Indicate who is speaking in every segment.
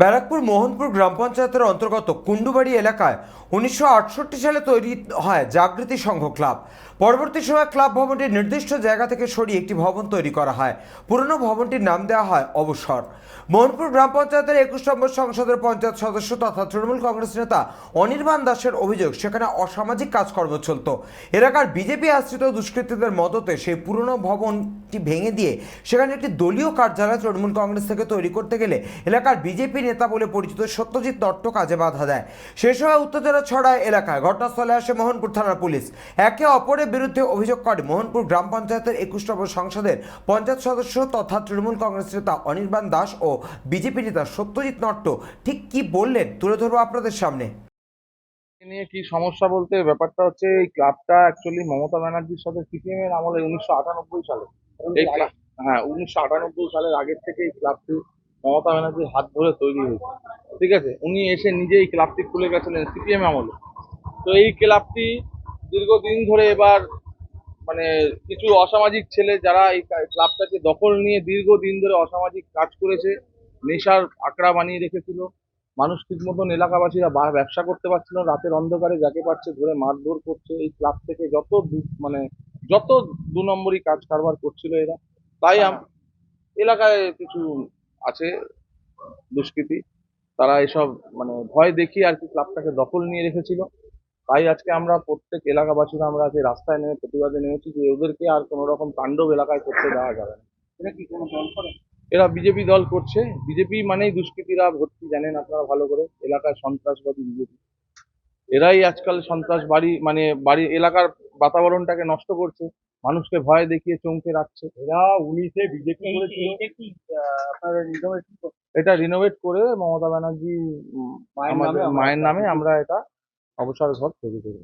Speaker 1: ব্যারাকপুর মোহনপুর গ্রাম পঞ্চায়েতের অন্তর্গত কুন্ডুবাড়ি এলাকায় উনিশশো আটষট্টি সালে তৈরি হয় জাগৃতি সংঘ ক্লাব। পরবর্তী সময় ক্লাব ভবনটির নির্দিষ্ট জায়গা থেকে সরিয়ে একটি ভবন তৈরি করা হয়। পুরনো ভবনটির নাম দেওয়া হয় অবসর। মোহনপুর গ্রাম পঞ্চায়েতের একুশ নম্বর সংসদের পঞ্চায়েত সদস্য তথা তৃণমূল কংগ্রেস নেতা অনির্বাণ দাসের অভিযোগ, সেখানে অসামাজিক কাজকর্ম চলত। এলাকার বিজেপি আশ্রিত দুষ্কৃতীদের মদতে সেই পুরনো ভবনটি ভেঙে দিয়ে সেখানে একটি দলীয় কার্যালয় তৃণমূল কংগ্রেস থেকে তৈরি করতে গেলে এলাকার বিজেপি নেতা বলে পরিচিত সত্যজিৎ দত্ত কাজে বাধা দেয়। সে সময় উত্তেজনা ছড়ায় এলাকায়। ঘটনাস্থলে আসে মোহনপুর থানার পুলিশ। একে অপরের বিরুদ্ধে অভিযোগ করে মোহনপুর গ্রাম পঞ্চায়েতের একুশ নম্বর সংসদের পঞ্চায়েত সদস্য তথা তৃণমূল কংগ্রেস নেতা অনির্বাণ দাস ও বিজেপি নেতা সত্যজিৎ নট্ট ঠিক কি বললেন? তুলে ধরবো আপনাদের সামনে।
Speaker 2: নিয়ে কি সমস্যা বলতে? ব্যাপারটা হচ্ছে এই ক্লাবটা অ্যাকচুয়ালি মমতা ব্যানার্জির সাথে সিপিএম এর আমলে উনিশশো আটানব্বই সালে। এই হ্যাঁ উনিশশো আটানব্বই সালের আগের থেকে এই ক্লাবটি মমতা ব্যানার্জির হাত ধরে তৈরি হয়েছে। ঠিক আছে? উনি এসে নিজে এই ক্লাবটি খুলে গেছিলেন সিপিএম আমলে। তো এই ক্লাবটি দীর্ঘদিন ধরে এবার মানে কিছু অসামাজিক ছেলে যারা এই ক্লাবটাকে দখল নিয়ে দীর্ঘদিন ধরে অসামাজিক কাজ করেছে, নেশার আঁকড়া বানিয়ে রেখেছিল। মানুষ ঠিক মতন এলাকাবাসীরা ব্যবসা করতে পারছিল রাতের অন্ধকারে যাকে পারছে ধরে মারধর করছে। এই ক্লাব থেকে যত মানে যত দু নম্বরই কাজ কারবার করছিল এরা, তাই এলাকায় কিছু আছে দুষ্কৃতী। তারা এসব মানে ভয় দেখিয়ে আর কি ক্লাবটাকে দখল নিয়ে রেখেছিল। তাই আজকে আমরা প্রত্যেক এলাকাবাসীরা আমরা আজকে রাস্তায় নেমে প্রতিবাদে নেমেছি যে ওদেরকে আর কোনো রকম তাণ্ডব এলাকায় করতে দেওয়া যাবে না।
Speaker 3: এটা কি কোনো দল করে?
Speaker 2: এরা বিজেপি দল করছে। বিজেপি মানেই দুষ্কৃতীরা ভর্তি জানেন আপনারা ভালো করে। এলাকায় সন্ত্রাসবাদী বিজেপি। এরাই আজকাল সন্ত্রাস বাড়ি মানে বাড়ি এলাকার বাতাবরণটাকে নষ্ট করছে। মানুষকে ভয় দেখিয়ে চমকে রাখছে।
Speaker 3: এরা উনিশে বিজেপি করেছিল। এটা আহ, রিনোভেট
Speaker 2: এটা রিনোভেট করে মমতা ব্যানার্জি
Speaker 3: মায়ের নামে আমরা
Speaker 2: এটা অবসর ঘর তৈরি করি।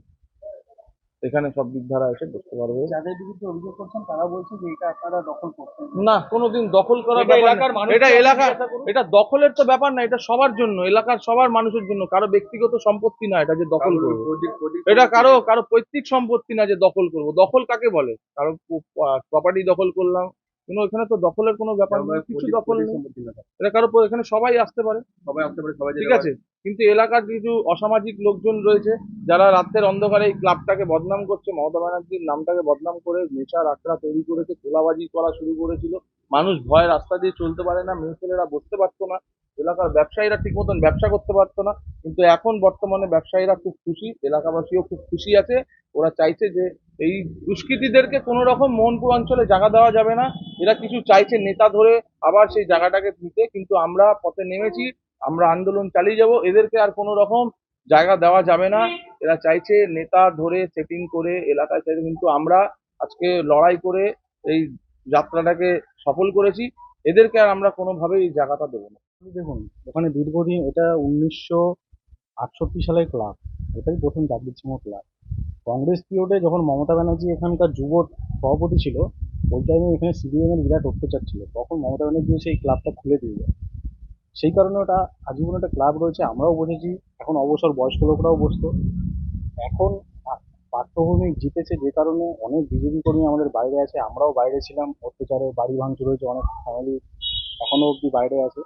Speaker 2: এখানে সব দিকধারা এসে বসতে পারবে।
Speaker 3: যাদের বিরুদ্ধে অভিযোগ করছেন তারা বলছে যে এটা আপনারা দখল করছেন।
Speaker 2: না কোনোদিন দখল করার
Speaker 3: এটা এলাকার মানুষ
Speaker 2: এটা এলাকা এটা দখলের তো ব্যাপার না এটা সবার জন্য এলাকার সবার মানুষের জন্য। কারও ব্যক্তিগত সম্পত্তি না এটা যে দখল করব। এটা কারও কারও পৈতৃক সম্পত্তি না যে দখল করব। দখল কাকে বলে? কারও প্রপার্টি দখল করলাম। কিন্তু এখানে তো দখলের কোনো ব্যাপার নেই কিছু দখল নেই। এটা কারও এখানে সবাই আসতে পারে।
Speaker 3: সবাই আসতে পারে সবাই
Speaker 2: ঠিক আছে কিন্তু এলাকার কিছু অসামাজিক লোকজন রয়েছে যারা রাতের অন্ধকারে এই ক্লাবটাকে বদনাম করছে। মমতা ব্যানার্জির নামটাকে বদনাম করে নেশার আখড়া তৈরি করেছে তোলাবাজি করা শুরু করেছিল। মানুষ ভয় রাস্তা দিয়ে চলতে পারে না মেয়ে ছেলেরা বসতে পারতো না এলাকার ব্যবসায়ীরা ঠিক মতন ব্যবসা করতে পারতো না। কিন্তু এখন বর্তমানে ব্যবসায়ীরা খুব খুশি এলাকাবাসীও খুব খুশি আছে। ওরা চাইছে যে এই দুষ্কৃতীদেরকে কোনো রকম মোহনপুর অঞ্চলে জায়গা দেওয়া যাবে না। এরা কিছু চাইছে নেতা ধরে আবার সেই জায়গাটাকে দিতে, কিন্তু আমরা পথে নেমেছি, আমরা আন্দোলন চালিয়ে যাব। এদেরকে আর কোনো রকম জায়গা দেওয়া যাবে না। এরা চাইছে নেতা ধরে সেটিং করে এলাকায় চাইছে, কিন্তু আমরা আজকে লড়াই করে এই যাত্রাটাকে সফল করেছি। এদেরকে আর আমরা কোনোভাবেই এই জায়গাটা দেবো না।
Speaker 3: দেখুন, ওখানে দীর্ঘদিন এটা উনিশশো আটষট্টি সালের ক্লাব, এটাই প্রথম জাগৃতিসম ক্লাব। কংগ্রেস পিরিয়ডে যখন মমতা ব্যানার্জি এখানকার যুব সভাপতি ছিল, ওই টাইমে এখানে সিপিএম এর বিরাট অত্যাচার ছিল। তখন মমতা ব্যানার্জি সেই ক্লাবটা খুলে দিয়ে যায় সেই কারণে ওটা আজীবন একটা ক্লাব রয়েছে, আমরাও বসেছি এখন অবসর বয়স্ক লোকরাও বসতো। এখন পাঠ্যভূমি জিতেছে যে কারণে অনেক বিজেপি কর্মী আমাদের বাইরে আছে, আমরাও বাইরে ছিলাম। অত্যাচারে বাড়ি ভাঙচুর হয়েছে, অনেক ফ্যামিলি এখনও অবধি বাইরে আছে।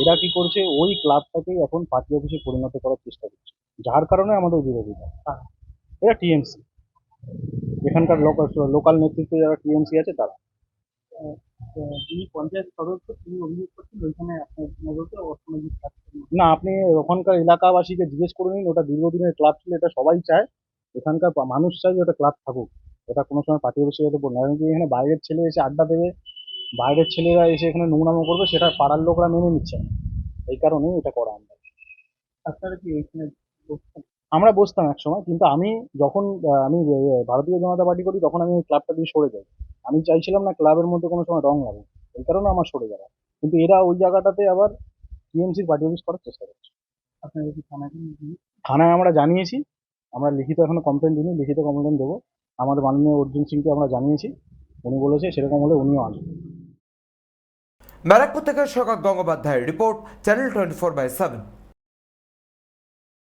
Speaker 3: এরা কি করছে? ওই ক্লাবটাকেই এখন পার্টি অফিসে পরিণত করার চেষ্টা করছে। যার কারণে আমাদের বিরোধিতা। এটা টিএমসি। এখানকার লোকাল লোকাল নেতৃত্বে যারা টিএমসি আছে তারা। যিনি পঞ্চায়েত সদস্য তিনি অভিযোগ করছেন ওইখানে আপনার নজরকে অর্থনৈতিক না আপনি ওখানকার এলাকাবাসীকে জিজ্ঞেস করে নিন ওটা দীর্ঘদিনের ক্লাব ছিল এটা সবাই চায়। এখানকার মানুষ চায় যে ওটা ক্লাব থাকুক। এটা কোনো সময় পার্টি অফিসে যেতে বলে না এখানে বাইরের ছেলে এসে আড্ডা দেবে বাইরের ছেলেরা এসে এখানে নোংরামো করবে সেটা পাড়ার লোকরা মেনে নিচ্ছে না। এই কারণে এটা করা আমরা আপনারা কি এখানে আমরা বসতাম এক সময় কিন্তু আমি যখন আমি ভারতীয় জনতা পার্টি করি তখন আমি ওই ক্লাবটা দিয়ে সরে যাই। আমি চাইছিলাম না ক্লাবের মধ্যে কোনো সময় রং লাগে এই কারণে আমার সরে যাওয়া। কিন্তু এরা ওই জায়গাটাতে আবার টিএমসির পার্টি অফিস করার চেষ্টা করছে। আপনারা কি থানায় থানায় আমরা জানিয়েছি আমরা লিখিত এখনও কমপ্লেন দিইনি লিখিত কমপ্লেন দেবো। আমাদের মাননীয় অর্জুন সিংকে আমরা জানিয়েছি উনি বলেছে সেরকম হলে উনিও আসবেন।
Speaker 1: ব্যারাকপুর থেকে সৈকত গঙ্গোপাধ্যায়ের report channel twenty four by seven.